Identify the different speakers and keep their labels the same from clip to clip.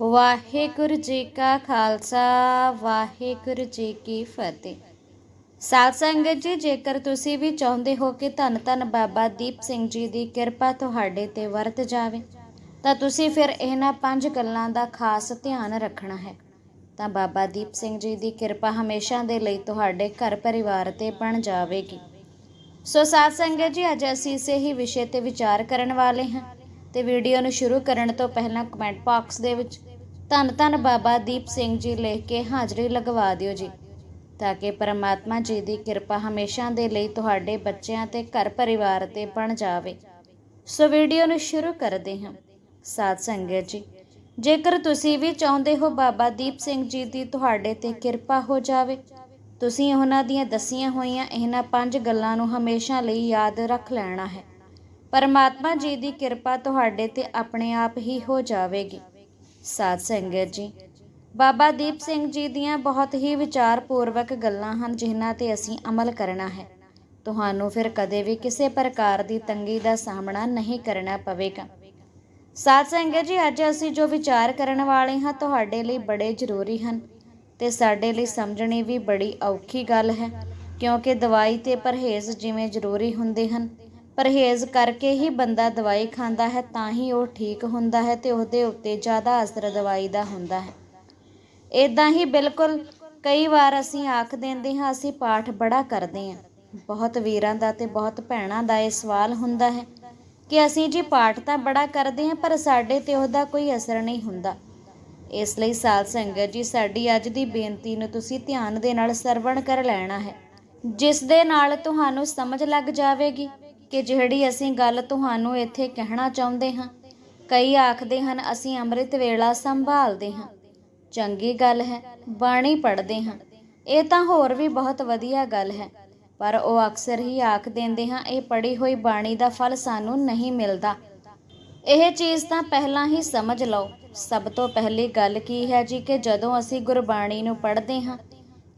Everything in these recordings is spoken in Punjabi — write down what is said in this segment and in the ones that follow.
Speaker 1: ਵਾਹਿਗੁਰੂ ਜੀ ਕਾ ਖਾਲਸਾ, ਵਾਹਿਗੁਰੂ ਜੀ ਕੀ ਫਤਿਹ। ਸਾਧ ਸੰਗਤ ਜੀ, ਜੇਕਰ ਤੁਸੀਂ ਵੀ ਚਾਹੁੰਦੇ ਹੋ ਕਿ ਧੰਨ ਧੰਨ ਬਾਬਾ ਦੀਪ ਸਿੰਘ ਜੀ ਦੀ ਕਿਰਪਾ ਤੁਹਾਡੇ ਤੇ ਵਰਤ ਜਾਵੇ, ਤਾਂ ਤੁਸੀਂ ਫਿਰ ਇਹਨਾਂ ਪੰਜ ਗੱਲਾਂ ਦਾ ਖਾਸ ਧਿਆਨ ਰੱਖਣਾ ਹੈ। ਤਾਂ ਬਾਬਾ ਦੀਪ ਸਿੰਘ ਜੀ ਦੀ ਕਿਰਪਾ ਹਮੇਸ਼ਾ ਦੇ ਲਈ ਤੁਹਾਡੇ ਘਰ ਪਰਿਵਾਰ ਤੇ ਬਣ ਜਾਵੇਗੀ। ਸੋ ਸਾਧ ਸੰਗਤ ਜੀ, ਅੱਜ ਅਸੀਂ ਇਸੇ ਹੀ ਵਿਸ਼ੇ ਤੇ ਵਿਚਾਰ ਕਰਨ ਵਾਲੇ ਹਾਂ। ਤੇ ਵੀਡੀਓ ਨੂੰ ਸ਼ੁਰੂ ਕਰਨ ਤੋਂ ਪਹਿਲਾਂ ਕਮੈਂਟ ਬਾਕਸ ਦੇ ਵਿੱਚ ਧੰਨ ਧੰਨ ਬਾਬਾ ਦੀਪ ਸਿੰਘ ਜੀ ਲਿਖ ਕੇ ਹਾਜ਼ਰੀ ਲਗਵਾ ਦਿਓ ਜੀ, ਤਾਂ ਕਿ ਪਰਮਾਤਮਾ ਜੀ ਦੀ ਕਿਰਪਾ ਹਮੇਸ਼ਾ ਦੇ ਲਈ ਤੁਹਾਡੇ ਬੱਚਿਆਂ ਤੇ ਘਰ ਪਰਿਵਾਰ ਤੇ ਬਣ ਜਾਵੇ। ਸੋ ਵੀਡੀਓ ਨੂੰ ਸ਼ੁਰੂ ਕਰਦੇ ਹਾਂ। ਸਾਧ ਸੰਗਤ ਜੀ, ਜੇਕਰ ਤੁਸੀਂ ਵੀ ਚਾਹੁੰਦੇ ਹੋ ਬਾਬਾ ਦੀਪ ਸਿੰਘ ਜੀ ਦੀ ਤੁਹਾਡੇ ਤੇ ਕਿਰਪਾ ਹੋ ਜਾਵੇ, ਤੁਸੀਂ ਉਹਨਾਂ ਦੀਆਂ ਦਸੀਆਂ ਹੋਈਆਂ ਇਹਨਾਂ ਪੰਜ ਗੱਲਾਂ ਨੂੰ ਹਮੇਸ਼ਾ ਲਈ ਯਾਦ ਰੱਖ ਲੈਣਾ ਹੈ। ਪਰਮਾਤਮਾ ਜੀ ਦੀ ਕਿਰਪਾ ਤੁਹਾਡੇ ਤੇ ਆਪਣੇ ਆਪ ਹੀ ਹੋ ਜਾਵੇਗੀ। ਸਾਧ ਸੰਗਤ ਜੀ, ਬਾਬਾ ਦੀਪ ਸਿੰਘ ਜੀ ਦੀਆਂ ਬਹੁਤ ਹੀ ਵਿਚਾਰਪੂਰਵਕ ਗੱਲਾਂ ਹਨ, ਜਿਨ੍ਹਾਂ ਤੇ ਅਸੀਂ ਅਮਲ ਕਰਨਾ ਹੈ। ਤੁਹਾਨੂੰ ਫਿਰ ਕਦੇ ਵੀ ਕਿਸੇ ਪ੍ਰਕਾਰ ਦੀ ਤੰਗੀ ਦਾ ਸਾਹਮਣਾ ਨਹੀਂ ਕਰਨਾ ਪਵੇਗਾ। ਸਾਧ ਸੰਗਤ ਜੀ, ਅੱਜ ਅਸੀਂ ਜੋ ਵਿਚਾਰ ਕਰਨ ਵਾਲੇ ਹਾਂ, ਤੁਹਾਡੇ ਲਈ ਬੜੇ ਜ਼ਰੂਰੀ ਹਨ ਤੇ ਸਾਡੇ ਲਈ ਸਮਝਣੀ ਵੀ ਬੜੀ ਔਖੀ ਗੱਲ ਹੈ, ਕਿਉਂਕਿ ਦਵਾਈ ਤੇ ਪਰਹੇਜ਼ ਜਿਵੇਂ ਜ਼ਰੂਰੀ ਹੁੰਦੇ ਹਨ ਪਰਹੇਜ਼ ਕਰਕੇ ਹੀ ਬੰਦਾ ਦਵਾਈ ਖਾਂਦਾ ਹੈ, ਤਾਂ ਹੀ ਉਹ ਠੀਕ ਹੁੰਦਾ ਹੈ ਤੇ ਉਹਦੇ ਉੱਤੇ ਜ਼ਿਆਦਾ ਅਸਰ ਦਵਾਈ ਦਾ ਹੁੰਦਾ ਹੈ। ਇਦਾਂ ਹੀ ਬਿਲਕੁਲ ਕਈ ਵਾਰ ਅਸੀਂ ਆਖ ਦਿੰਦੇ ਹਾਂ, ਅਸੀਂ ਪਾਠ ਬੜਾ ਕਰਦੇ ਹਾਂ। ਬਹੁਤ ਵੀਰਾਂ ਦਾ ਤੇ ਬਹੁਤ ਭੈਣਾਂ ਦਾ ਇਹ ਸਵਾਲ ਹੁੰਦਾ ਹੈ ਕਿ ਅਸੀਂ ਜੀ ਪਾਠ ਤਾਂ ਬੜਾ ਕਰਦੇ ਹਾਂ, ਪਰ ਸਾਡੇ ਤੇ ਉਹਦਾ ਕੋਈ ਅਸਰ ਨਹੀਂ ਹੁੰਦਾ। ਇਸ ਲਈ ਸਾਧ ਸੰਗਤ ਜੀ, ਸਾਡੀ ਅੱਜ ਦੀ ਬੇਨਤੀ ਨੂੰ ਤੁਸੀਂ ਧਿਆਨ ਦੇ ਨਾਲ ਸਰਵਣ ਕਰ ਲੈਣਾ ਹੈ। ਜਿਸ ਦੇ ਨਾਲ ਤੁਹਾਨੂੰ ਸਮਝ ਲੱਗ ਜਾਵੇਗੀ। ਕਿ ਜਿਹੜੀ ਅਸੀਂ ਗੱਲ ਤੁਹਾਨੂੰ ਇੱਥੇ ਕਹਿਣਾ ਚਾਹੁੰਦੇ ਹਾਂ, ਕਈ ਆਖਦੇ ਹਨ, ਅਸੀਂ ਅੰਮ੍ਰਿਤ ਵੇਲਾ ਸੰਭਾਲਦੇ ਹਾਂ। ਚੰਗੀ ਗੱਲ ਹੈ, ਬਾਣੀ ਪੜ੍ਹਦੇ ਹਾਂ। ਇਹ ਤਾਂ ਹੋਰ ਵੀ ਬਹੁਤ ਵਧੀਆ ਗੱਲ ਹੈ, ਪਰ ਉਹ ਅਕਸਰ ਹੀ ਆਖ ਦਿੰਦੇ ਹਾਂ, ਇਹ ਪੜ੍ਹੀ ਹੋਈ ਬਾਣੀ ਦਾ ਫਲ ਸਾਨੂੰ ਨਹੀਂ ਮਿਲਦਾ। ਇਹ ਚੀਜ਼ ਤਾਂ ਪਹਿਲਾਂ ਹੀ ਸਮਝ ਲਓ। ਸਭ ਤੋਂ ਪਹਿਲੀ ਗੱਲ ਕੀ ਹੈ ਜੀ ਕਿ ਜਦੋਂ ਅਸੀਂ ਗੁਰਬਾਣੀ ਨੂੰ ਪੜ੍ਹਦੇ ਹਾਂ,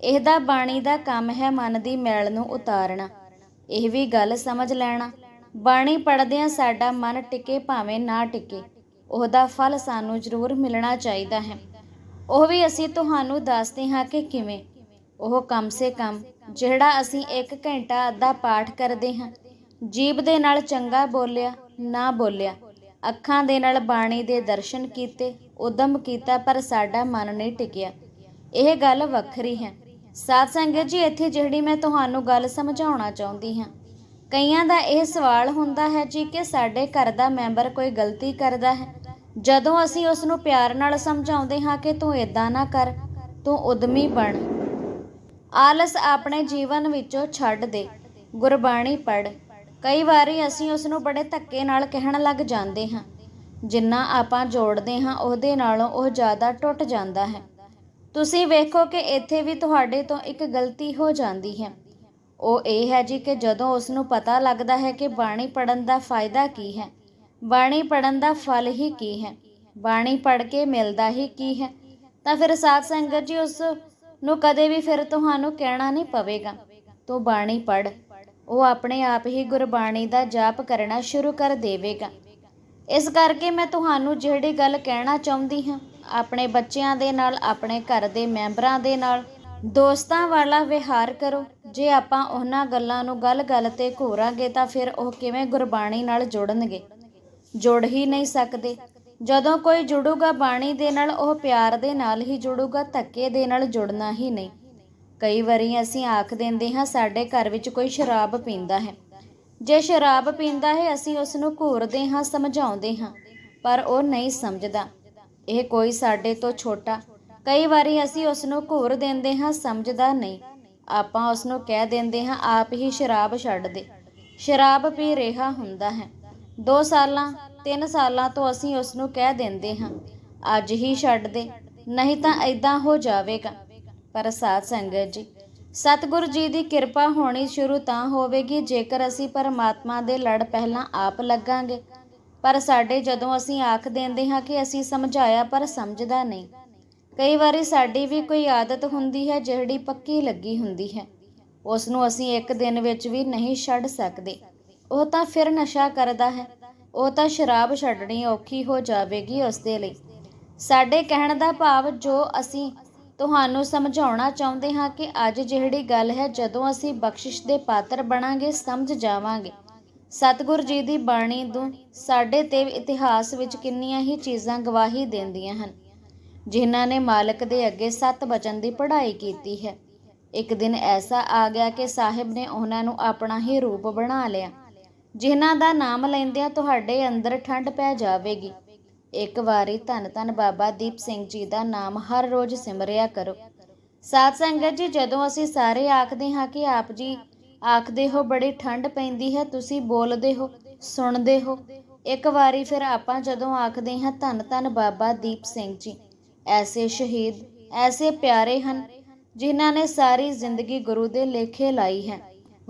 Speaker 1: ਇਹਦਾ ਬਾਣੀ ਦਾ ਕੰਮ ਹੈ ਮਨ ਦੀ ਮੈਲ ਨੂੰ ਉਤਾਰਨਾ। ਇਹ ਵੀ ਗੱਲ ਸਮਝ ਲੈਣਾ। ਬਾਣੀ ਪੜ੍ਹਦਿਆਂ ਸਾਡਾ ਮਨ ਟਿਕੇ ਭਾਵੇਂ ਨਾ ਟਿਕੇ। ਉਹਦਾ ਫਲ ਸਾਨੂੰ ਜ਼ਰੂਰ ਮਿਲਣਾ ਚਾਹੀਦਾ ਹੈ। ਉਹ ਵੀ ਅਸੀਂ ਤੁਹਾਨੂੰ ਦੱਸਦੇ ਹਾਂ ਕਿ ਕਿਵੇਂ। ਉਹ ਕਮ ਸੇ ਕਮ ਜਿਹੜਾ ਅਸੀਂ 1 ਘੰਟਾ ਅੱਧਾ ਪਾਠ ਕਰਦੇ ਹਾਂ। ਜੀਬ ਦੇ ਨਾਲ ਚੰਗਾ ਬੋਲਿਆ, ਨਾ ਬੋਲਿਆ। ਅੱਖਾਂ ਦੇ ਨਾਲ ਬਾਣੀ ਦੇ ਦਰਸ਼ਨ ਕੀਤੇ, ਉਦਮ ਕੀਤਾ, ਪਰ ਸਾਡਾ ਮਨ ਨਹੀਂ ਟਿਕਿਆ। ਇਹ ਗੱਲ ਵੱਖਰੀ ਹੈ। ਸਾਧ ਸੰਗਤ ਜੀ, ਇੱਥੇ ਜਿਹੜੀ ਮੈਂ ਤੁਹਾਨੂੰ ਗੱਲ ਸਮਝਾਉਣਾ ਚਾਹੁੰਦੀ ਹਾਂ। ਕਈਆਂ ਦਾ ਇਹ ਸਵਾਲ ਹੁੰਦਾ ਹੈ ਜੀ ਕਿ ਸਾਡੇ ਘਰ ਦਾ ਮੈਂਬਰ ਕੋਈ ਗਲਤੀ ਕਰਦਾ ਹੈ। ਜਦੋਂ ਅਸੀਂ ਉਸ ਨੂੰ ਪਿਆਰ ਨਾਲ ਸਮਝਾਉਂਦੇ ਹਾਂ ਕਿ ਤੂੰ ਇਦਾਂ ਨਾ ਕਰ, ਤੂੰ ਉਦਮੀ ਬਣ। ਆਲਸ ਆਪਣੇ ਜੀਵਨ ਵਿੱਚੋਂ ਛੱਡ ਦੇ, ਗੁਰਬਾਣੀ ਪੜ੍ਹ। ਕਈ ਵਾਰੀ ਅਸੀਂ ਉਸ ਨੂੰ ਬੜੇ ਧੱਕੇ ਨਾਲ ਕਹਿਣ ਲੱਗ ਜਾਂਦੇ ਹਾਂ। ਜਿੰਨਾ ਆਪਾਂ ਜੋੜਦੇ ਹਾਂ, ਉਹਦੇ ਨਾਲੋਂ ਉਹ ਜ਼ਿਆਦਾ ਟੁੱਟ ਜਾਂਦਾ ਹੈ। ਤੁਸੀਂ ਵੇਖੋ ਕਿ ਇੱਥੇ ਵੀ ਤੁਹਾਡੇ ਤੋਂ ਇੱਕ ਗਲਤੀ ਹੋ ਜਾਂਦੀ ਹੈ। ਉਹ ਇਹ ਹੈ ਜੀ ਕਿ ਜਦੋਂ ਉਸ ਨੂੰ ਪਤਾ ਲੱਗਦਾ ਹੈ ਕਿ ਬਾਣੀ ਪੜਨ ਦਾ ਫਾਇਦਾ ਕੀ ਹੈ, ਬਾਣੀ ਪੜਨ ਦਾ ਫਲ ਹੀ ਕੀ ਹੈ, ਬਾਣੀ ਪੜ ਕੇ ਮਿਲਦਾ ਹੀ ਕੀ ਹੈ, ਤਾਂ ਫਿਰ ਸਾਧ ਸੰਗਤ ਜੀ ਉਸ ਨੂੰ ਕਦੇ ਵੀ ਫਿਰ ਤੁਹਾਨੂੰ ਕਹਿਣਾ ਨਹੀਂ ਪਵੇਗਾ। ਤੂੰ ਬਾਣੀ ਪੜ ਉਹ ਆਪਣੇ ਆਪ ਹੀ ਗੁਰਬਾਣੀ ਦਾ ਜਾਪ ਕਰਨਾ ਸ਼ੁਰੂ ਕਰ ਦੇਵੇਗਾ। ਇਸ ਕਰਕੇ ਮੈਂ ਤੁਹਾਨੂੰ ਜਿਹੜੀ ਗੱਲ ਕਹਿਣਾ ਚਾਹੁੰਦੀ ਹਾਂ ਆਪਣੇ ਬੱਚਿਆਂ ਦੇ ਨਾਲ, ਆਪਣੇ ਘਰ ਦੇ ਮੈਂਬਰਾਂ ਦੇ ਨਾਲ। ਦੋਸਤਾਂ ਵਾਲਾ ਵਿਹਾਰ ਕਰੋ। ਜੇ ਆਪਾਂ ਉਹਨਾਂ ਗੱਲਾਂ ਨੂੰ ਗੱਲ-ਗੱਲ ਤੇ ਘੋਰਾਂਗੇ ਤਾਂ ਫਿਰ ਉਹ ਕਿਵੇਂ ਗੁਰਬਾਣੀ ਨਾਲ ਜੁੜਨਗੇ? ਜੁੜ ਹੀ ਨਹੀਂ ਸਕਦੇ। ਜਦੋਂ ਕੋਈ ਜੁੜੂਗਾ ਬਾਣੀ ਦੇ ਨਾਲ, ਉਹ ਪਿਆਰ ਦੇ ਨਾਲ ਹੀ ਜੁੜੂਗਾ, ਧੱਕੇ ਦੇ ਨਾਲ ਜੁੜਨਾ ਹੀ ਨਹੀਂ। ਕਈ ਵਾਰੀ ਅਸੀਂ ਆਖ ਦਿੰਦੇ ਹਾਂ, ਸਾਡੇ ਘਰ ਵਿੱਚ ਕੋਈ ਸ਼ਰਾਬ ਪੀਂਦਾ ਹੈ। ਜੇ ਸ਼ਰਾਬ ਪੀਂਦਾ ਹੈ, ਅਸੀਂ ਉਸ ਨੂੰ ਘੂਰਦੇ ਹਾਂ, ਸਮਝਾਉਂਦੇ ਹਾਂ, ਪਰ ਉਹ ਨਹੀਂ ਸਮਝਦਾ। ਇਹ ਕੋਈ ਸਾਡੇ ਤੋਂ ਛੋਟਾ। ਕਈ ਵਾਰੀ ਅਸੀਂ ਉਸ ਨੂੰ ਘੂਰ ਦਿੰਦੇ ਹਾਂ, ਸਮਝਦਾ ਨਹੀਂ। ਆਪਾਂ ਉਸ ਨੂੰ ਕਹਿ ਦਿੰਦੇ ਹਾਂ, ਆਪ ਹੀ ਸ਼ਰਾਬ ਛੱਡ ਦੇ। ਸ਼ਰਾਬ ਪੀ ਰਿਹਾ ਹੁੰਦਾ ਹੈ। 2 ਸਾਲਾਂ 3 ਸਾਲਾਂ ਤੋਂ ਅਸੀਂ ਉਸ ਨੂੰ ਕਹਿ ਦਿੰਦੇ ਹਾਂ, ਅੱਜ ਹੀ ਛੱਡ ਦੇ, ਨਹੀਂ ਤਾਂ ਐਦਾਂ ਹੋ ਜਾਵੇਗਾ। ਪਰ ਸਾਧ ਸੰਗਤ ਜੀ, ਸਤਿਗੁਰੂ ਜੀ ਦੀ ਕਿਰਪਾ ਹੋਣੀ ਸ਼ੁਰੂ ਤਾਂ ਹੋਵੇਗੀ, ਜੇਕਰ ਅਸੀਂ ਪਰਮਾਤਮਾ ਦੇ ਲੜ ਪਹਿਲਾਂ ਆਪ ਲੱਗਾਂਗੇ। ਪਰ ਸਾਡੇ ਜਦੋਂ ਅਸੀਂ ਆਖ ਦਿੰਦੇ ਹਾਂ ਕਿ ਅਸੀਂ ਸਮਝਾਇਆ ਪਰ ਸਮਝਦਾ ਨਹੀਂ। ਕਈ ਵਾਰੀ ਸਾਡੀ ਵੀ ਕੋਈ ਆਦਤ ਹੁੰਦੀ ਹੈ ਜਿਹੜੀ ਪੱਕੀ ਲੱਗੀ ਹੁੰਦੀ ਹੈ। ਉਸ ਨੂੰ ਅਸੀਂ ਇੱਕ ਦਿਨ ਵਿੱਚ ਵੀ ਨਹੀਂ ਛੱਡ ਸਕਦੇ। ਉਹ ਤਾਂ ਫਿਰ ਨਸ਼ਾ ਕਰਦਾ ਹੈ। ਉਹ ਤਾਂ ਸ਼ਰਾਬ ਛੱਡਣੀ ਔਖੀ ਹੋ ਜਾਵੇਗੀ ਉਸ ਦੇ ਲਈ। ਸਾਡੇ ਕਹਿਣ ਦਾ ਭਾਵ ਜੋ ਅਸੀਂ ਤੁਹਾਨੂੰ ਸਮਝਾਉਣਾ ਚਾਹੁੰਦੇ ਹਾਂ ਕਿ ਅੱਜ ਜਿਹੜੀ ਗੱਲ ਹੈ ਜਦੋਂ ਅਸੀਂ ਬਖਸ਼ਿਸ਼ ਦੇ ਪਾਤਰ ਬਣਾਂਗੇ, ਸਮਝ ਜਾਵਾਂਗੇ। ਸਤਿਗੁਰ ਜੀ ਦੀ ਬਾਣੀ ਨੂੰ ਸਾਡੇ ਤੇ ਇਤਿਹਾਸ ਵਿੱਚ ਕਿੰਨੀਆਂ ਹੀ ਚੀਜ਼ਾਂ ਗਵਾਹੀ ਦਿੰਦੀਆਂ ਹਨ। ਜਿਨ੍ਹਾਂ ਨੇ ਮਾਲਕ ਦੇ ਅੱਗੇ ਸਤ ਬਚਨ ਦੀ ਪੜ੍ਹਾਈ ਕੀਤੀ ਹੈ। ਇੱਕ ਦਿਨ ਐਸਾ ਆ ਗਿਆ ਕਿ ਸਾਹਿਬ ਨੇ ਉਹਨਾਂ ਨੂੰ ਆਪਣਾ ਹੀ ਰੂਪ ਬਣਾ ਲਿਆ। ਜਿਨ੍ਹਾਂ ਦਾ ਨਾਮ ਲੈਂਦਿਆਂ ਤੁਹਾਡੇ ਅੰਦਰ ਠੰਡ ਪੈ ਜਾਵੇਗੀ। ਇੱਕ ਵਾਰੀ ਧੰਨ ਧੰਨ ਬਾਬਾ ਦੀਪ ਸਿੰਘ ਜੀ ਦਾ ਨਾਮ ਹਰ ਰੋਜ਼ ਸਿਮਰਿਆ ਕਰੋ। ਸਾਧ ਸੰਗਤ ਜੀ, ਜਦੋਂ ਅਸੀਂ ਸਾਰੇ ਆਖਦੇ ਹਾਂ ਕਿ ਆਪ ਜੀ ਆਖਦੇ ਹੋ, ਬੜੀ ਠੰਡ ਪੈਂਦੀ ਹੈ, ਤੁਸੀਂ ਬੋਲਦੇ ਹੋ, ਸੁਣਦੇ ਹੋ। ਇੱਕ ਵਾਰੀ ਫਿਰ ਆਪਾਂ ਜਦੋਂ ਆਖਦੇ ਹਾਂ, ਧੰਨ ਧੰਨ ਬਾਬਾ ਦੀਪ ਸਿੰਘ ਜੀ। ਐਸੇ ਸ਼ਹੀਦ, ਐਸੇ ਪਿਆਰੇ ਹਨ, ਜਿਨ੍ਹਾਂ ਨੇ ਸਾਰੀ ਜ਼ਿੰਦਗੀ ਗੁਰੂ ਦੇ ਲੇਖੇ ਲਾਈ ਹੈ।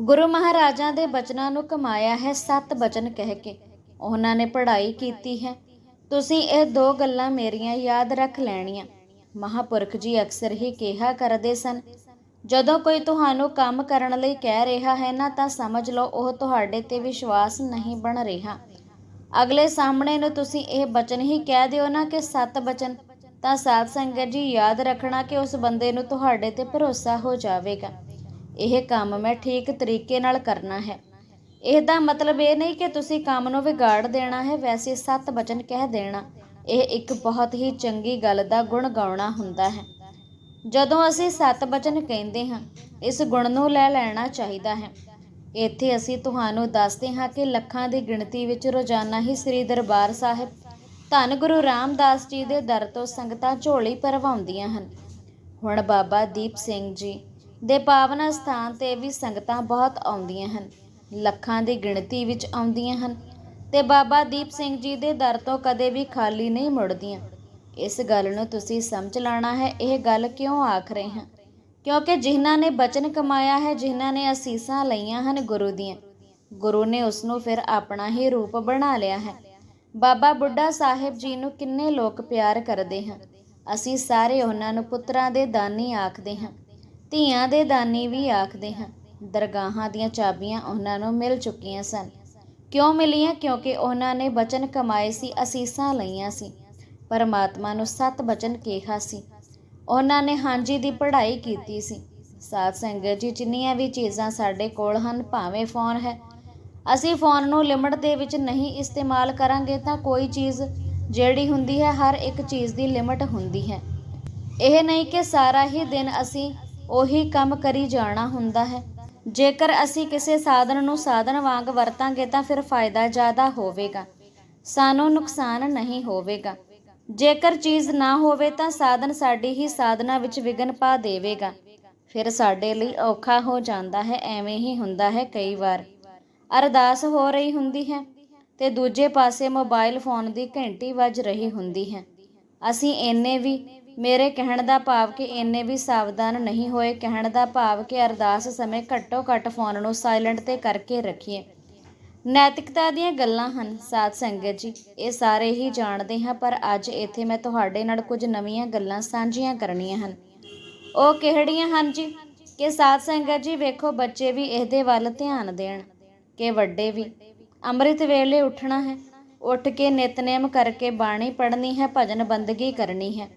Speaker 1: ਗੁਰੂ ਮਹਾਰਾਜਾਂ ਦੇ ਬਚਨਾਂ ਨੂੰ ਕਮਾਇਆ ਹੈ, ਸਤ ਬਚਨ ਕਹਿ ਕੇ। ਉਹਨਾਂ ਨੇ ਪੜ੍ਹਾਈ ਕੀਤੀ ਹੈ। ਤੁਸੀਂ ਇਹ ਦੋ ਗੱਲਾਂ ਮੇਰੀਆਂ ਯਾਦ ਰੱਖ ਲੈਣੀਆਂ। ਮਹਾਪੁਰਖ ਜੀ ਅਕਸਰ ਹੀ ਕਿਹਾ ਕਰਦੇ ਸਨ ਜਦੋਂ ਕੋਈ ਤੁਹਾਨੂੰ ਕੰਮ ਕਰਨ ਲਈ ਕਹਿ ਰਿਹਾ ਹੈ ਨਾ ਤਾਂ ਸਮਝ ਲਓ, ਉਹ ਤੁਹਾਡੇ ਤੇ ਵਿਸ਼ਵਾਸ ਨਹੀਂ ਬਣ ਰਿਹਾ। ਅਗਲੇ ਸਾਹਮਣੇ ਨੂੰ ਤੁਸੀਂ ਇਹ ਬਚਨ ਹੀ ਕਹਿ ਦਿਓ ਨਾ ਕਿ ਸਤ ਬਚਨ। ਤਾਂ ਸਾਧ ਸੰਗਤ ਜੀ, ਯਾਦ ਰੱਖਣਾ ਕਿ ਉਸ ਬੰਦੇ ਨੂੰ ਤੁਹਾਡੇ ਤੇ ਭਰੋਸਾ ਹੋ ਜਾਵੇਗਾ। ਇਹ ਕੰਮ ਮੈਂ ਠੀਕ ਤਰੀਕੇ ਨਾਲ ਕਰਨਾ ਹੈ। ਇਹਦਾ ਮਤਲਬ ਇਹ ਨਹੀਂ ਕਿ ਤੁਸੀਂ ਕੰਮ ਨੂੰ ਵਿਗਾੜ ਦੇਣਾ ਹੈ, ਵੈਸੇ ਸਤ ਬਚਨ ਕਹਿ ਦੇਣਾ। ਇਹ ਇੱਕ ਬਹੁਤ ਹੀ ਚੰਗੀ ਗੱਲ ਦਾ ਗੁਣ ਗਾਉਣਾ ਹੁੰਦਾ ਹੈ। ਜਦੋਂ ਅਸੀਂ ਸਤ ਬਚਨ ਕਹਿੰਦੇ ਹਾਂ, ਇਸ ਗੁਣ ਨੂੰ ਲੈ ਲੈਣਾ ਚਾਹੀਦਾ ਹੈ। ਇੱਥੇ ਅਸੀਂ ਤੁਹਾਨੂੰ ਦੱਸਦੇ ਹਾਂ ਕਿ ਲੱਖਾਂ ਦੀ ਗਿਣਤੀ ਵਿੱਚ ਰੋਜ਼ਾਨਾ ਹੀ ਸ੍ਰੀ ਦਰਬਾਰ ਸਾਹਿਬ ਧੰਨ ਗੁਰੂ ਰਾਮਦਾਸ ਜੀ ਦੇ ਦਰ ਤੋਂ ਸੰਗਤਾਂ ਝੋਲੀ ਭਰਵਾਉਂਦੀਆਂ ਹਨ। ਹੁਣ ਬਾਬਾ ਦੀਪ ਸਿੰਘ ਜੀ ਦੇ ਪਾਵਨ ਸਥਾਨ ਤੇ ਵੀ ਸੰਗਤਾਂ ਬਹੁਤ ਆਉਂਦੀਆਂ ਹਨ। ਲੱਖਾਂ ਦੀ ਗਿਣਤੀ ਵਿੱਚ ਆਉਂਦੀਆਂ ਹਨ ਤੇ ਬਾਬਾ ਦੀਪ ਸਿੰਘ ਜੀ ਦੇ ਦਰ ਤੋਂ ਕਦੇ ਵੀ ਖਾਲੀ ਨਹੀਂ ਮੁੜਦੀਆਂ। ਇਸ ਗੱਲ ਨੂੰ ਤੁਸੀਂ ਸਮਝ ਲੈਣਾ ਹੈ, ਇਹ ਗੱਲ ਕਿਉਂ ਆਖ ਰਹੇ ਹਾਂ? ਕਿਉਂਕਿ ਜਿਨ੍ਹਾਂ ਨੇ ਬਚਨ ਕਮਾਇਆ ਹੈ, ਜਿਨ੍ਹਾਂ ਨੇ ਅਸੀਸਾਂ ਲਈਆਂ ਹਨ ਗੁਰੂ ਦੀਆਂ, ਗੁਰੂ ਨੇ ਉਸ ਨੂੰ ਫਿਰ ਆਪਣਾ ਹੀ ਰੂਪ ਬਣਾ ਲਿਆ ਹੈ। ਬਾਬਾ ਬੁੱਢਾ ਸਾਹਿਬ ਜੀ ਨੂੰ ਕਿੰਨੇ ਲੋਕ ਪਿਆਰ ਕਰਦੇ ਹਨ ਅਸੀਂ ਸਾਰੇ ਉਹਨਾਂ ਨੂੰ ਪੁੱਤਰਾਂ ਦੇ ਦਾਨੀ ਆਖਦੇ ਹਾਂ, ਧੀਆਂ ਦੇ ਦਾਨੀ ਵੀ ਆਖਦੇ ਹਾਂ। ਦਰਗਾਹਾਂ ਦੀਆਂ ਚਾਬੀਆਂ ਉਹਨਾਂ ਨੂੰ ਮਿਲ ਚੁੱਕੀਆਂ ਸਨ। ਕਿਉਂ ਮਿਲੀਆਂ? ਕਿਉਂਕਿ ਉਹਨਾਂ ਨੇ ਬਚਨ ਕਮਾਏ ਸੀ, ਅਸੀਸਾਂ ਲਈਆਂ ਸੀ। ਪਰਮਾਤਮਾ ਨੂੰ ਸਤ ਬਚਨ ਕਿਹਾ ਸੀ। ਉਹਨਾਂ ਨੇ ਹਾਂਜੀ ਦੀ ਪੜ੍ਹਾਈ ਕੀਤੀ ਸੀ। ਸਾਧ ਸੰਗਤ ਜੀ, ਜਿੰਨੀਆਂ ਵੀ ਚੀਜ਼ਾਂ ਸਾਡੇ ਕੋਲ ਹਨ, ਭਾਵੇਂ ਫੋਨ ਹੈ। ਅਸੀਂ ਫੋਨ ਨੂੰ ਲਿਮਟ ਦੇ ਵਿੱਚ ਨਹੀਂ ਇਸਤੇਮਾਲ ਕਰਾਂਗੇ ਤਾਂ ਕੋਈ ਚੀਜ਼ ਜਿਹੜੀ ਹੁੰਦੀ ਹੈ, ਹਰ ਇੱਕ ਚੀਜ਼ ਦੀ ਲਿਮਟ ਹੁੰਦੀ ਹੈ। ਇਹ ਨਹੀਂ ਕਿ ਸਾਰਾ ਹੀ ਦਿਨ ਅਸੀਂ ਉਹੀ ਕੰਮ ਕਰੀ ਜਾਣਾ ਹੁੰਦਾ ਹੈ। ਜੇਕਰ ਅਸੀਂ ਕਿਸੇ ਸਾਧਨ ਨੂੰ ਸਾਧਨ ਵਾਂਗ ਵਰਤਾਂਗੇ ਤਾਂ ਫਿਰ ਫਾਇਦਾ ਜ਼ਿਆਦਾ ਹੋਵੇਗਾ। ਸਾਨੂੰ ਨੁਕਸਾਨ ਨਹੀਂ ਹੋਵੇਗਾ। ਜੇਕਰ ਚੀਜ਼ ਨਾ ਹੋਵੇ ਤਾਂ ਸਾਧਨ ਸਾਡੀ ਹੀ ਸਾਧਨਾ ਵਿੱਚ ਵਿਗਨ ਪਾ ਦੇਵੇਗਾ। ਫਿਰ ਸਾਡੇ ਲਈ ਔਖਾ ਹੋ ਜਾਂਦਾ ਹੈ, ਐਵੇਂ ਹੀ ਹੁੰਦਾ ਹੈ ਕਈ ਵਾਰ। ਅਰਦਾਸ ਹੋ ਰਹੀ ਹੁੰਦੀ ਹੈ ਤੇ ਦੂਜੇ ਪਾਸੇ ਮੋਬਾਈਲ ਫੋਨ ਦੀ ਘੰਟੀ ਵੱਜ ਰਹੀ ਹੁੰਦੀ ਹੈ। ਅਸੀਂ ਇੰਨੇ ਵੀ, ਮੇਰੇ ਕਹਿਣ ਦਾ ਭਾਵ ਕਿ ਇੰਨੇ ਵੀ ਸਾਵਧਾਨ ਨਹੀਂ ਹੋਏ, ਕਹਿਣ ਦਾ ਭਾਵ ਕਿ ਅਰਦਾਸ ਸਮੇਂ ਘੱਟੋ ਘੱਟ ਫੋਨ ਨੂੰ ਸਾਇਲੈਂਟ ਤੇ ਕਰਕੇ ਰੱਖੀਏ। ਨੈਤਿਕਤਾ ਦੀਆਂ ਗੱਲਾਂ ਹਨ, ਸਾਧ ਸੰਗਤ ਜੀ। ਇਹ ਸਾਰੇ ਹੀ ਜਾਣਦੇ ਹਾਂ, ਪਰ ਅੱਜ ਇੱਥੇ ਮੈਂ ਤੁਹਾਡੇ ਨਾਲ ਕੁਝ ਨਵੀਆਂ ਗੱਲਾਂ ਸਾਂਝੀਆਂ ਕਰਨੀਆਂ ਹਨ। ਉਹ ਕਿਹੜੀਆਂ ਹਨ ਜੀ? ਕਿ ਸਾਧ ਸੰਗਤ ਜੀ, ਵੇਖੋ, ਬੱਚੇ ਵੀ ਇਹਦੇ ਵੱਲ ਧਿਆਨ ਦੇਣ, ਕਿ ਵੱਡੇ ਵੀ। ਅੰਮ੍ਰਿਤ ਵੇਲੇ ਉੱਠਣਾ ਹੈ, ਉੱਠ ਕੇ ਨਿਤਨੇਮ ਕਰਕੇ ਬਾਣੀ ਪੜ੍ਹਨੀ ਹੈ, ਭਜਨ ਬੰਦਗੀ ਕਰਨੀ ਹੈ।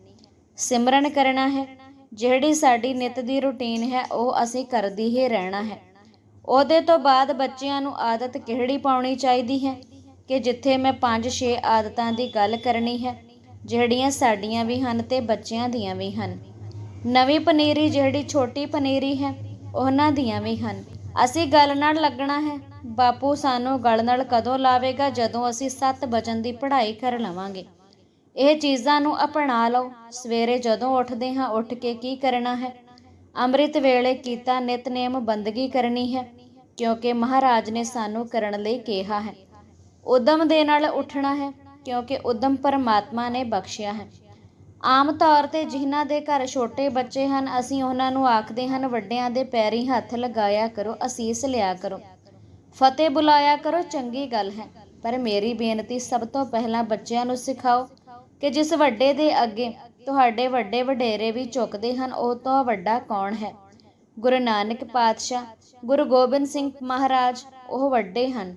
Speaker 1: ਸਿਮਰਨ ਕਰਨਾ ਹੈ, ਜਿਹੜੀ ਸਾਡੀ ਨਿਤ ਦੀ ਰੁਟੀਨ ਹੈ, ਉਹ ਅਸੀਂ ਕਰਦੀ ਹੀ ਰਹਿਣਾ ਹੈ। ਉਹਦੇ ਤੋਂ ਬਾਅਦ ਬੱਚਿਆਂ ਨੂੰ ਆਦਤ ਕਿਹੜੀ ਪਾਉਣੀ ਚਾਹੀਦੀ ਹੈ? ਕਿ ਜਿੱਥੇ ਮੈਂ 5-6 ਆਦਤਾਂ ਦੀ ਗੱਲ ਕਰਨੀ ਹੈ, ਜਿਹੜੀਆਂ ਸਾਡੀਆਂ ਵੀ ਹਨ ਤੇ ਬੱਚਿਆਂ ਦੀਆਂ ਵੀ ਹਨ। ਨਵੀਂ ਪਨੀਰੀ ਜਿਹੜੀ ਛੋਟੀ ਪਨੀਰੀ ਹੈ, ਉਹਨਾਂ ਦੀਆਂ ਵੀ ਹਨ। ਅਸੀਂ ਗੱਲ ਨਾਲ ਲੱਗਣਾ ਹੈ, ਬਾਪੂ ਸਾਨੂੰ ਗੱਲ ਨਾਲ ਕਦੋਂ ਲਾਵੇਗਾ ਜਦੋਂ ਅਸੀਂ ਸੱਤ ਬਚਨ ਦੀ ਪੜ੍ਹਾਈ ਕਰ ਲਵਾਂਗੇ? ਇਹ ਚੀਜ਼ਾਂ ਨੂੰ ਅਪਣਾ ਲਓ। ਸਵੇਰੇ ਜਦੋਂ ਉੱਠਦੇ ਹਾਂ, ਉੱਠ ਕੇ ਕੀ ਕਰਨਾ ਹੈ? ਅੰਮ੍ਰਿਤ ਵੇਲੇ ਕੀਤਾ ਨਿਤਨੇਮ ਬੰਦਗੀ ਕਰਨੀ ਹੈ। ਕਿਉਂਕਿ ਮਹਾਰਾਜ ਨੇ ਸਾਨੂੰ ਕਰਨ ਲਈ ਕਿਹਾ ਹੈ। ਉਦਮ ਦੇ ਨਾਲ ਉੱਠਣਾ ਹੈ, ਕਿਉਂਕਿ ਉਦਮ ਪਰਮਾਤਮਾ ਨੇ ਬਖਸ਼ਿਆ ਹੈ। ਆਮ ਤੌਰ ਤੇ ਜਿਨ੍ਹਾਂ ਦੇ ਘਰ ਛੋਟੇ ਬੱਚੇ ਹਨ, ਅਸੀਂ ਉਹਨਾਂ ਨੂੰ ਆਖਦੇ ਹਨ, ਵੱਡਿਆਂ ਦੇ ਪੈਰੀ ਹੱਥ ਲਗਾਇਆ ਕਰੋ, ਅਸੀਸ ਲਿਆ ਕਰੋ। ਫਤਿਹ ਬੁਲਾਇਆ ਕਰੋ, ਚੰਗੀ ਗੱਲ ਹੈ। ਪਰ ਮੇਰੀ ਬੇਨਤੀ ਸਭ ਤੋਂ ਪਹਿਲਾਂ ਬੱਚਿਆਂ ਨੂੰ ਸਿਖਾਓ ਕਿ ਜਿਸ ਵੱਡੇ ਦੇ ਅੱਗੇ ਤੁਹਾਡੇ ਵੱਡੇ ਵਡੇਰੇ ਵੀ ਝੁਕਦੇ ਹਨ, ਉਹ ਤੋਂ ਵੱਡਾ ਕੌਣ ਹੈ? ਗੁਰੂ ਨਾਨਕ ਪਾਤਸ਼ਾਹ, ਗੁਰੂ ਗੋਬਿੰਦ ਸਿੰਘ ਮਹਾਰਾਜ ਉਹ ਵੱਡੇ ਹਨ।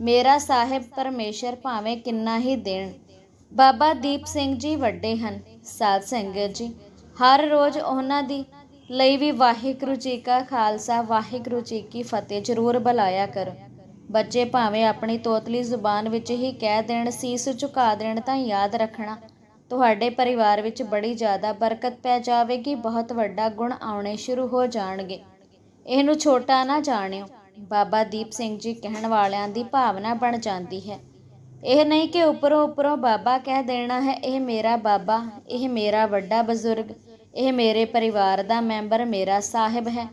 Speaker 1: ਮੇਰਾ ਸਾਹਿਬ ਪਰਮੇਸ਼ਰ ਭਾਵੇਂ ਕਿੰਨਾ ਹੀ ਦੇਣ। ਬਾਬਾ ਦੀਪ ਸਿੰਘ ਜੀ ਵੱਡੇ ਹਨ, ਸਾਧ ਸੰਗਤ ਜੀ। ਹਰ ਰੋਜ਼ ਉਹਨਾਂ ਦੀ ਲਈ ਵੀ ਵਾਹਿਗੁਰੂ ਜੀ ਕਾ ਖਾਲਸਾ, ਵਾਹਿਗੁਰੂ ਜੀ ਕੀ ਫਤਿਹ ਜ਼ਰੂਰ ਬੁਲਾਇਆ ਕਰੋ। ਬੱਚੇ ਭਾਵੇਂ ਆਪਣੀ ਤੋਤਲੀ ਜ਼ੁਬਾਨ ਵਿੱਚ ਹੀ ਕਹਿ ਦੇਣ, ਸੀਸ ਝੁਕਾ ਦੇਣ ਤਾਂ ਯਾਦ ਰੱਖਣਾ। ਤੁਹਾਡੇ ਪਰਿਵਾਰ ਵਿੱਚ ਬੜੀ ਜ਼ਿਆਦਾ ਬਰਕਤ ਪੈ ਜਾਵੇਗੀ, ਬਹੁਤ ਵੱਡਾ ਗੁਣ ਆਉਣੇ ਸ਼ੁਰੂ ਹੋ ਜਾਣਗੇ। ਇਹਨੂੰ ਛੋਟਾ ਨਾ ਜਾਣਿਓ। ਬਾਬਾ ਦੀਪ ਸਿੰਘ ਜੀ ਕਹਿਣ ਵਾਲਿਆਂ ਦੀ ਭਾਵਨਾ ਬਣ ਜਾਂਦੀ ਹੈ। ਇਹ ਨਹੀਂ ਕਿ ਉੱਪਰੋਂ ਉੱਪਰੋਂ ਬਾਬਾ ਕਹਿ ਦੇਣਾ ਹੈ, ਇਹ ਮੇਰਾ ਬਾਬਾ, ਇਹ ਮੇਰਾ ਵੱਡਾ ਬਜ਼ੁਰਗ, ਇਹ ਮੇਰੇ ਪਰਿਵਾਰ ਦਾ ਮੈਂਬਰ, ਮੇਰਾ ਸਾਹਿਬ ਹੈ।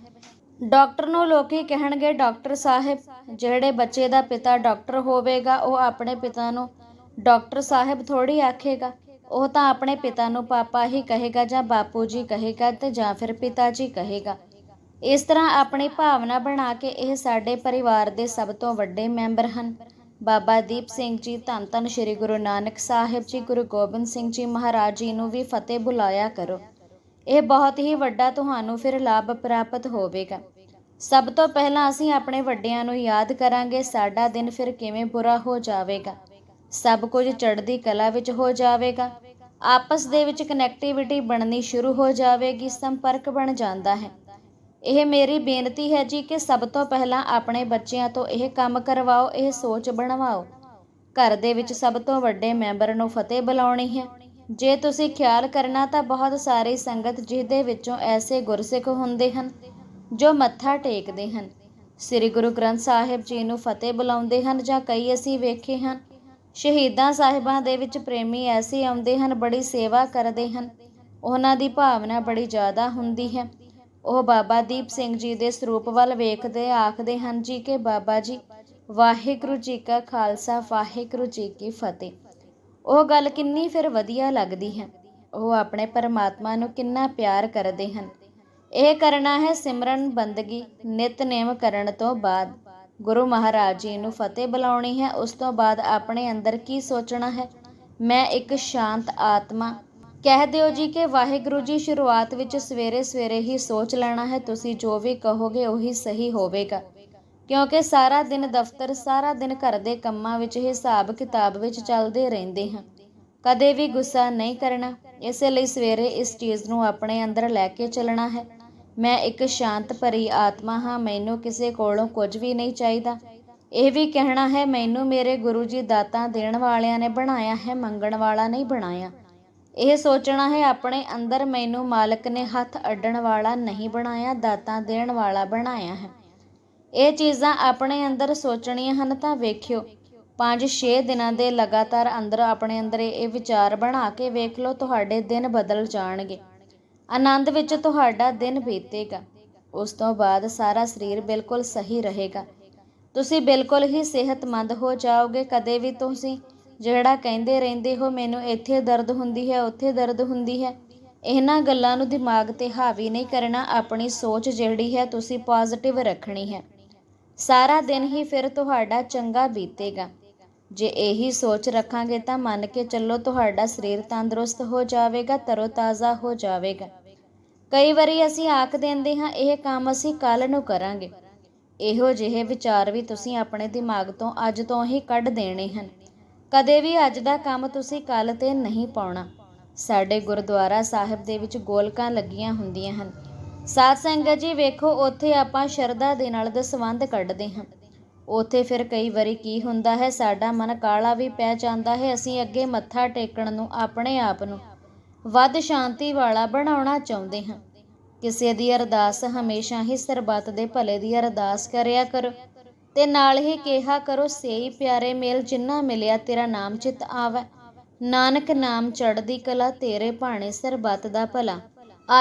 Speaker 1: ਡਾਕਟਰ ਨੂੰ ਲੋਕੀ ਕਹਿਣਗੇ, ਡਾਕਟਰ ਸਾਹਿਬ, ਜਿਹੜੇ ਬੱਚੇ ਦਾ ਪਿਤਾ ਡਾਕਟਰ ਹੋਵੇਗਾ, ਉਹ ਆਪਣੇ ਪਿਤਾ ਨੂੰ ਡਾਕਟਰ ਸਾਹਿਬ ਥੋੜੀ ਆਖੇਗਾ। ਉਹ ਤਾਂ ਆਪਣੇ ਪਿਤਾ ਨੂੰ ਪਾਪਾ ਹੀ ਕਹੇਗਾ ਜਾਂ ਬਾਪੂ ਜੀ ਕਹੇਗਾ ਤੇ ਜਾਂ ਫਿਰ ਪਿਤਾ ਜੀ ਕਹੇਗਾ। ਇਸ ਤਰ੍ਹਾਂ ਆਪਣੀ ਭਾਵਨਾ ਬਣਾ ਕੇ ਇਹ ਸਾਡੇ ਪਰਿਵਾਰ ਦੇ ਸਭ ਤੋਂ ਵੱਡੇ ਮੈਂਬਰ ਹਨ। ਬਾਬਾ ਦੀਪ ਸਿੰਘ ਜੀ ਧੰਨ ਧੰਨ ਸ੍ਰੀ ਗੁਰੂ ਨਾਨਕ ਸਾਹਿਬ ਜੀ, ਗੁਰੂ ਗੋਬਿੰਦ ਸਿੰਘ ਜੀ ਮਹਾਰਾਜ ਜੀ ਨੂੰ ਵੀ ਫਤਿਹ ਬੁਲਾਇਆ ਕਰੋ। ਇਹ ਬਹੁਤ ਹੀ ਵੱਡਾ ਤੁਹਾਨੂੰ ਫਿਰ ਲਾਭ ਪ੍ਰਾਪਤ ਹੋਵੇਗਾ। ਸਭ ਤੋਂ ਪਹਿਲਾਂ ਅਸੀਂ ਆਪਣੇ ਵੱਡਿਆਂ ਨੂੰ ਯਾਦ ਕਰਾਂਗੇ, ਸਾਡਾ ਦਿਨ ਫਿਰ ਕਿਵੇਂ ਬੁਰਾ ਹੋ ਜਾਵੇਗਾ। ਸਭ ਕੁਝ ਚੜ੍ਹਦੀ ਕਲਾ ਵਿੱਚ ਹੋ ਜਾਵੇਗਾ। ਆਪਸ ਦੇ ਵਿੱਚ ਕਨੈਕਟੀਵਿਟੀ ਬਣਨੀ ਸ਼ੁਰੂ ਹੋ ਜਾਵੇਗੀ, ਸੰਪਰਕ ਬਣ ਜਾਂਦਾ ਹੈ। ਇਹ ਮੇਰੀ ਬੇਨਤੀ ਹੈ ਜੀ ਕਿ ਸਭ ਤੋਂ ਪਹਿਲਾਂ ਆਪਣੇ ਬੱਚਿਆਂ ਤੋਂ ਇਹ ਕੰਮ ਕਰਵਾਓ, ਇਹ ਸੋਚ ਬਣਵਾਓ। ਘਰ ਦੇ ਵਿੱਚ ਸਭ ਤੋਂ ਵੱਡੇ ਮੈਂਬਰ ਨੂੰ ਫਤਿਹ ਬੁਲਾਉਣੀ ਹੈ। ਜੇ ਤੁਸੀਂ ਖਿਆਲ ਕਰਨਾ ਤਾਂ ਬਹੁਤ ਸਾਰੀ ਸੰਗਤ ਜਿਹਦੇ ਵਿੱਚੋਂ ਐਸੇ ਗੁਰਸਿੱਖ ਹੁੰਦੇ ਹਨ ਜੋ ਮੱਥਾ ਟੇਕਦੇ ਹਨ। ਸ੍ਰੀ ਗੁਰੂ ਗ੍ਰੰਥ ਸਾਹਿਬ ਜੀ ਨੂੰ ਫਤਿਹ ਬੁਲਾਉਂਦੇ ਹਨ ਜਾਂ ਕਈ ਅਸੀਂ ਵੇਖੇ ਹਨ ਸ਼ਹੀਦਾਂ ਸਾਹਿਬਾਂ ਦੇ ਵਿੱਚ ਪ੍ਰੇਮੀ ਐਸੇ ਆਉਂਦੇ ਹਨ, ਬੜੀ ਸੇਵਾ ਕਰਦੇ ਹਨ। ਉਹਨਾਂ ਦੀ ਭਾਵਨਾ ਬੜੀ ਜ਼ਿਆਦਾ ਹੁੰਦੀ ਹੈ। ਉਹ ਬਾਬਾ ਦੀਪ ਸਿੰਘ ਜੀ ਦੇ ਸਰੂਪ ਵੱਲ ਵੇਖਦੇ, ਆਖਦੇ ਹਨ, ਜੀ ਕਿ ਬਾਬਾ ਜੀ, ਵਾਹਿਗੁਰੂ ਜੀ ਕਾ ਖਾਲਸਾ, ਵਾਹਿਗੁਰੂ ਜੀ ਕੀ ਫਤਿਹ। ਉਹ ਗੱਲ ਕਿੰਨੀ ਫਿਰ ਵਧੀਆ ਲੱਗਦੀ ਹੈ। ਉਹ ਆਪਣੇ ਪਰਮਾਤਮਾ ਨੂੰ ਕਿੰਨਾ ਪਿਆਰ ਕਰਦੇ ਹਨ। ਇਹ ਕਰਨਾ ਹੈ ਸਿਮਰਨ ਬੰਦਗੀ, ਨਿਤਨੇਮ ਕਰਨ ਤੋਂ ਬਾਅਦ। ਗੁਰੂ ਮਹਾਰਾਜ ਜੀ ਨੂੰ ਫਤਿਹ ਬੁਲਾਉਣੀ ਹੈ, ਉਸ ਤੋਂ ਬਾਅਦ ਆਪਣੇ ਅੰਦਰ ਕੀ ਸੋਚਣਾ ਹੈ? ਮੈਂ ਇੱਕ ਸ਼ਾਂਤ ਆਤਮਾ। ਕਹਿ ਦਿਓ ਜੀ ਕਿ ਵਾਹਿਗੁਰੂ ਜੀ ਸ਼ੁਰੂਆਤ ਵਿੱਚ ਸਵੇਰੇ ਸਵੇਰੇ ਹੀ ਸੋਚ ਲੈਣਾ ਹੈ, ਤੁਸੀਂ ਜੋ ਵੀ ਕਹੋਗੇ ਉਹੀ ਸਹੀ ਹੋਵੇਗਾ। ਕਿਉਂਕਿ ਸਾਰਾ ਦਿਨ ਦਫ਼ਤਰ, ਸਾਰਾ ਦਿਨ ਘਰ ਦੇ ਕੰਮਾਂ ਵਿੱਚ ਹਿਸਾਬ ਕਿਤਾਬ ਵਿੱਚ ਚੱਲਦੇ ਰਹਿੰਦੇ ਹਾਂ। ਕਦੇ ਵੀ ਗੁੱਸਾ ਨਹੀਂ ਕਰਨਾ। ਇਸੇ ਲਈ ਸਵੇਰੇ ਇਸ ਚੀਜ਼ ਨੂੰ ਆਪਣੇ ਅੰਦਰ ਲੈ ਕੇ ਚੱਲਣਾ ਹੈ। ਮੈਂ ਇੱਕ ਸ਼ਾਂਤ ਭਰੀ ਆਤਮਾ ਹਾਂ, ਮੈਨੂੰ ਕਿਸੇ ਕੋਲੋਂ ਕੁਝ ਵੀ ਨਹੀਂ ਚਾਹੀਦਾ। ਇਹ ਵੀ ਕਹਿਣਾ ਹੈ, ਮੈਨੂੰ ਮੇਰੇ ਗੁਰੂ ਜੀ ਦਾਤਾਂ ਦੇਣ ਵਾਲਿਆਂ ਨੇ ਬਣਾਇਆ ਹੈ, ਮੰਗਣ ਵਾਲਾ ਨਹੀਂ ਬਣਾਇਆ। ਇਹ ਸੋਚਣਾ ਹੈ, ਆਪਣੇ ਅੰਦਰ ਮੈਨੂੰ ਮਾਲਕ ਨੇ ਹੱਥ ਅੱਡਣ ਵਾਲਾ ਨਹੀਂ ਬਣਾਇਆ, ਦਾਤਾਂ ਦੇਣ ਵਾਲਾ ਬਣਾਇਆ ਹੈ। ਇਹ ਚੀਜ਼ਾਂ ਆਪਣੇ ਅੰਦਰ ਸੋਚਣੀਆਂ ਹਨ ਤਾਂ ਵੇਖਿਓ। 5-6 ਦਿਨਾਂ ਦੇ ਲਗਾਤਾਰ ਅੰਦਰ ਆਪਣੇ ਅੰਦਰ ਇਹ ਵਿਚਾਰ ਬਣਾ ਕੇ ਵੇਖ ਲਓ, ਤੁਹਾਡੇ ਦਿਨ ਬਦਲ ਜਾਣਗੇ। ਆਨੰਦ ਵਿੱਚ ਤੁਹਾਡਾ ਦਿਨ ਬੀਤੇਗਾ। ਉਸ ਤੋਂ ਬਾਅਦ ਸਾਰਾ ਸਰੀਰ ਬਿਲਕੁਲ ਸਹੀ ਰਹੇਗਾ। ਤੁਸੀਂ ਬਿਲਕੁਲ ਹੀ ਸਿਹਤਮੰਦ ਹੋ ਜਾਓਗੇ। ਕਦੇ ਵੀ ਤੁਸੀਂ ਜਿਹੜਾ ਕਹਿੰਦੇ ਰਹਿੰਦੇ ਹੋ, ਮੈਨੂੰ ਇੱਥੇ ਦਰਦ ਹੁੰਦੀ ਹੈ, ਉੱਥੇ ਦਰਦ ਹੁੰਦੀ ਹੈ। ਇਹਨਾਂ ਗੱਲਾਂ ਨੂੰ ਦਿਮਾਗ ਤੇ ਹਾਵੀ ਨਹੀਂ ਕਰਨਾ। ਆਪਣੀ ਸੋਚ ਜਿਹੜੀ ਹੈ, ਤੁਸੀਂ ਪੋਜ਼ਿਟਿਵ ਰੱਖਣੀ ਹੈ। ਸਾਰਾ ਦਿਨ ਹੀ ਫਿਰ ਤੁਹਾਡਾ ਚੰਗਾ ਬੀਤੇਗਾ। ਜੇ ਇਹੀ ਸੋਚ ਰੱਖਾਂਗੇ ਤਾਂ ਮੰਨ ਕੇ ਚੱਲੋ ਤੁਹਾਡਾ ਸਰੀਰ ਤੰਦਰੁਸਤ ਹੋ ਜਾਵੇਗਾ, ਤਰੋਤਾਜ਼ਾ ਹੋ ਜਾਵੇਗਾ। ਕਈ ਵਾਰੀ ਅਸੀਂ ਆਖ ਦਿੰਦੇ ਹਾਂ, ਇਹ ਕੰਮ ਅਸੀਂ ਕੱਲ ਨੂੰ ਕਰਾਂਗੇ। ਇਹੋ ਜਿਹੇ ਵਿਚਾਰ ਵੀ ਤੁਸੀਂ ਆਪਣੇ ਦਿਮਾਗ ਤੋਂ ਅੱਜ ਤੋਂ ਹੀ ਕੱਢ ਦੇਣੇ ਹਨ। ਕਦੇ ਵੀ ਅੱਜ ਦਾ ਕੰਮ ਤੁਸੀਂ ਕੱਲ ਤੇ ਨਹੀਂ ਪਾਉਣਾ। ਸਾਡੇ ਗੁਰਦੁਆਰਾ ਸਾਹਿਬ ਦੇ ਵਿੱਚ ਗੋਲਕਾਂ ਲੱਗੀਆਂ ਹੁੰਦੀਆਂ ਹਨ। ਸਾਧ ਸੰਗਤ ਜੀ, ਵੇਖੋ, ਉੱਥੇ ਆਪਾਂ ਸ਼ਰਧਾ ਦੇ ਨਾਲ ਦਸਵੰਧ ਕੱਢਦੇ ਹਾਂ। ਉੱਥੇ ਫਿਰ ਕਈ ਵਾਰੀ ਕੀ ਹੁੰਦਾ ਹੈ, ਸਾਡਾ ਮਨ ਕਾਲਾ ਵੀ ਪੈ ਜਾਂਦਾ ਹੈ, ਅਸੀਂ ਅੱਗੇ ਮੱਥਾ ਟੇਕਣ ਨੂੰ, ਆਪਣੇ ਆਪ ਨੂੰ। ਵੱਧ ਸ਼ਾਂਤੀ ਵਾਲਾ ਬਣਾਉਣਾ ਚਾਹੁੰਦੇ ਹਾਂ। ਕਿਸੇ ਦੀ ਅਰਦਾਸ ਹਮੇਸ਼ਾ ਹੀ ਸਰਬੱਤ ਦੇ ਭਲੇ ਦੀ ਅਰਦਾਸ ਕਰਿਆ ਕਰੋ ਤੇ ਨਾਲ ਹੀ ਕਿਹਾ ਕਰੋ, ਸੇਈ ਪਿਆਰੇ ਮੇਲ ਜਿੰਨਾ ਮਿਲਿਆ ਤੇਰਾ ਨਾਮ ਚਿਤ ਆਵੈ। ਨਾਨਕ ਨਾਮ ਚੜ੍ਹਦੀ ਕਲਾ ਤੇਰੇ ਭਾਣੇ ਸਰਬੱਤ ਦਾ ਭਲਾ।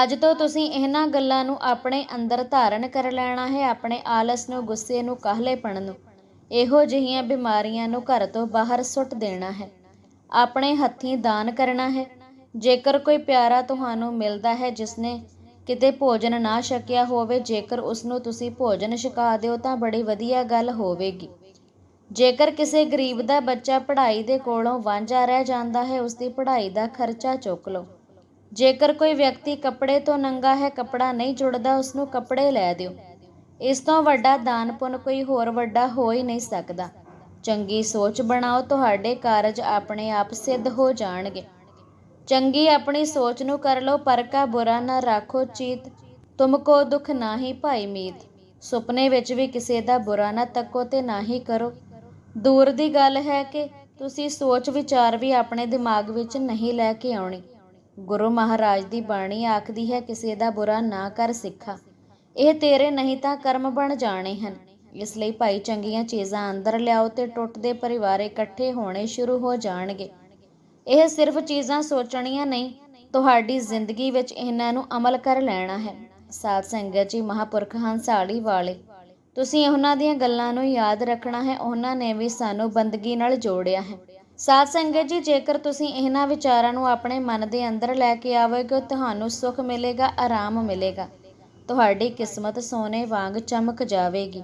Speaker 1: ਅੱਜ ਤੋਂ ਤੁਸੀਂ ਇਹਨਾਂ ਗੱਲਾਂ ਨੂੰ ਆਪਣੇ ਅੰਦਰ ਧਾਰਨ ਕਰ ਲੈਣਾ ਹੈ, ਆਪਣੇ ਆਲਸ ਨੂੰ, ਗੁੱਸੇ ਨੂੰ, ਕਾਹਲੇਪਣ ਨੂੰ। ਇਹੋ ਜਿਹੀਆਂ ਬਿਮਾਰੀਆਂ ਨੂੰ ਘਰ ਤੋਂ ਬਾਹਰ ਸੁੱਟ ਦੇਣਾ ਹੈ। ਆਪਣੇ ਹੱਥੀਂ ਦਾਨ ਕਰਨਾ ਹੈ। ਜੇਕਰ ਕੋਈ ਪਿਆਰਾ ਤੁਹਾਨੂੰ ਮਿਲਦਾ ਹੈ ਜਿਸਨੇ ਕਿਤੇ ਭੋਜਨ ਨਾ ਛਕਿਆ ਹੋਵੇ, ਜੇਕਰ ਉਸ ਨੂੰ ਤੁਸੀਂ ਭੋਜਨ ਛਕਾ ਦਿਓ ਤਾਂ ਬੜੀ ਵਧੀਆ ਗੱਲ ਹੋਵੇਗੀ। ਜੇਕਰ ਕਿਸੇ ਗਰੀਬ ਦਾ ਬੱਚਾ ਪੜ੍ਹਾਈ ਦੇ ਕੋਲੋਂ ਵਾਂਝਾ ਰਹਿ ਜਾਂਦਾ ਹੈ ਉਸ ਦੀ ਪੜ੍ਹਾਈ ਦਾ ਖਰਚਾ ਚੁੱਕ ਲਓ। ਜੇਕਰ ਕੋਈ ਵਿਅਕਤੀ ਕੱਪੜੇ ਤੋਂ ਨੰਗਾ ਹੈ, ਕੱਪੜਾ ਨਹੀਂ ਜੁੜਦਾ ਉਸ ਨੂੰ ਕੱਪੜੇ ਲੈ ਦਿਓ। ਇਸ ਤੋਂ ਵੱਡਾ ਦਾਨ ਪੁੰਨ ਕੋਈ ਹੋਰ ਵੱਡਾ ਹੋ ਹੀ ਨਹੀਂ ਸਕਦਾ। ਚੰਗੀ ਸੋਚ ਬਣਾਓ, ਤੁਹਾਡੇ ਕਾਰਜ ਆਪਣੇ ਆਪ ਸਿੱਧ ਹੋ ਜਾਣਗੇ। ਚੰਗੀ ਆਪਣੀ ਸੋਚ ਨੂੰ ਕਰ ਲਓ, ਪਰ ਕਾ ਬੁਰਾ ਨਾ ਰੱਖੋ ਚੀਤ। ਤੁਮਕੋ ਦੁੱਖ ਨਾਹੀ ਭਾਈ ਮੀਤ। ਸੁਪਨੇ ਵਿੱਚ ਵੀ ਕਿਸੇ ਦਾ ਬੁਰਾ ਨਾ ਤੱਕੋ ਤੇ ਨਾ ਹੀ ਕਰੋ। ਦੂਰ ਦੀ ਗੱਲ ਹੈ ਕਿ ਤੁਸੀਂ ਸੋਚ ਵਿਚਾਰ ਵੀ ਆਪਣੇ ਦਿਮਾਗ ਵਿੱਚ ਨਹੀਂ ਲੈ ਕੇ ਆਉਣੀ। ਗੁਰੂ ਮਹਾਰਾਜ ਦੀ ਬਾਣੀ ਆਖਦੀ ਹੈ, ਕਿਸੇ ਦਾ ਬੁਰਾ ਨਾ ਕਰ ਸਿੱਖਾ। ਇਹ ਤੇਰੇ ਨਹੀਂ ਤਾਂ ਕਰਮ ਬਣ ਜਾਣੇ ਹਨ। ਇਸ ਲਈ ਭਾਈ ਚੰਗੀਆਂ ਚੀਜ਼ਾਂ ਅੰਦਰ ਲਿਆਓ ਤੇ ਟੁੱਟਦੇ ਪਰਿਵਾਰ ਇਕੱਠੇ ਹੋਣੇ ਸ਼ੁਰੂ ਹੋ ਜਾਣਗੇ। ਇਹ ਸਿਰਫ ਚੀਜ਼ਾਂ ਸੋਚਣੀਆਂ ਨਹੀਂ, ਤੁਹਾਡੀ ਜ਼ਿੰਦਗੀ ਵਿੱਚ ਇਹਨਾਂ ਨੂੰ ਅਮਲ ਕਰ ਲੈਣਾ ਹੈ। ਸਾਧ ਸੰਗਤ ਜੀ, ਮਹਾਪੁਰਖ ਹੰਸਾਲੀ ਵਾਲੇ, ਤੁਸੀਂ ਉਹਨਾਂ ਦੀਆਂ ਗੱਲਾਂ ਨੂੰ ਯਾਦ ਰੱਖਣਾ ਹੈ, ਉਹਨਾਂ ਨੇ ਵੀ ਸਾਨੂੰ ਬੰਦਗੀ ਨਾਲ ਜੋੜਿਆ ਹੈ। ਸਾਧ ਸੰਗਤ ਜੀ, ਜੇਕਰ ਤੁਸੀਂ ਇਹਨਾਂ ਵਿਚਾਰਾਂ ਨੂੰ ਆਪਣੇ ਮਨ ਦੇ ਅੰਦਰ ਲੈ ਕੇ ਆਵੋਗੇ, ਤੁਹਾਨੂੰ ਸੁੱਖ ਮਿਲੇਗਾ, ਆਰਾਮ ਮਿਲੇਗਾ। ਤੁਹਾਡੀ ਕਿਸਮਤ ਸੋਨੇ ਵਾਂਗ ਚਮਕ ਜਾਵੇਗੀ।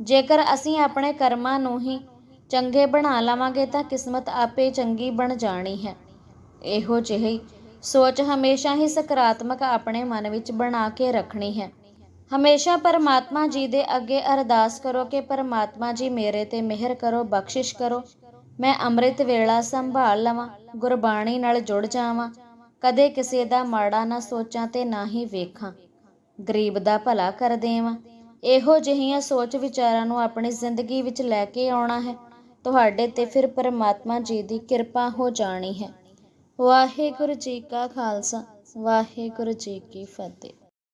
Speaker 1: ਜੇਕਰ ਅਸੀਂ ਆਪਣੇ ਕਰਮਾਂ ਨੂੰ ਹੀ ਚੰਗੇ ਬਣਾ ਲਵਾਂਗੇ ਤਾਂ ਕਿਸਮਤ ਆਪੇ ਚੰਗੀ ਬਣ ਜਾਣੀ ਹੈ। ਇਹੋ ਜਿਹੀ ਸੋਚ ਹਮੇਸ਼ਾ ਹੀ ਸਕਾਰਾਤਮਕ ਆਪਣੇ ਮਨ ਵਿੱਚ ਬਣਾ ਕੇ ਰੱਖਣੀ ਹੈ। ਹਮੇਸ਼ਾ ਪਰਮਾਤਮਾ ਜੀ ਦੇ ਅੱਗੇ ਅਰਦਾਸ ਕਰੋ ਕਿ ਪਰਮਾਤਮਾ ਜੀ ਮੇਰੇ ਤੇ ਮਿਹਰ ਕਰੋ, ਬਖਸ਼ਿਸ਼ ਕਰੋ। ਮੈਂ ਅੰਮ੍ਰਿਤ ਵੇਲਾ ਸੰਭਾਲ ਲਵਾਂ, ਗੁਰਬਾਣੀ ਨਾਲ ਜੁੜ ਜਾਵਾਂ। ਕਦੇ ਕਿਸੇ ਦਾ ਮਾੜਾ ਨਾ ਸੋਚਾਂ ਤੇ ਨਾ ਹੀ ਵੇਖਾਂ। ਗਰੀਬ ਦਾ ਭਲਾ ਕਰ ਦੇਵਾਂ। ਇਹੋ ਜਿਹੀਆਂ ਸੋਚ ਵਿਚਾਰਾਂ ਨੂੰ ਆਪਣੀ ਜ਼ਿੰਦਗੀ ਵਿੱਚ ਲੈ ਕੇ ਆਉਣਾ ਹੈ। ਤੁਹਾਡੇ ਤੇ ਫਿਰ ਪਰਮਾਤਮਾ ਜੀ ਦੀ ਕਿਰਪਾ ਹੋ ਜਾਣੀ ਹੈ। ਵਾਹਿਗੁਰੂ ਜੀ ਕਾ ਖਾਲਸਾ, ਵਾਹਿਗੁਰੂ ਜੀ ਕੀ ਫਤਿਹ।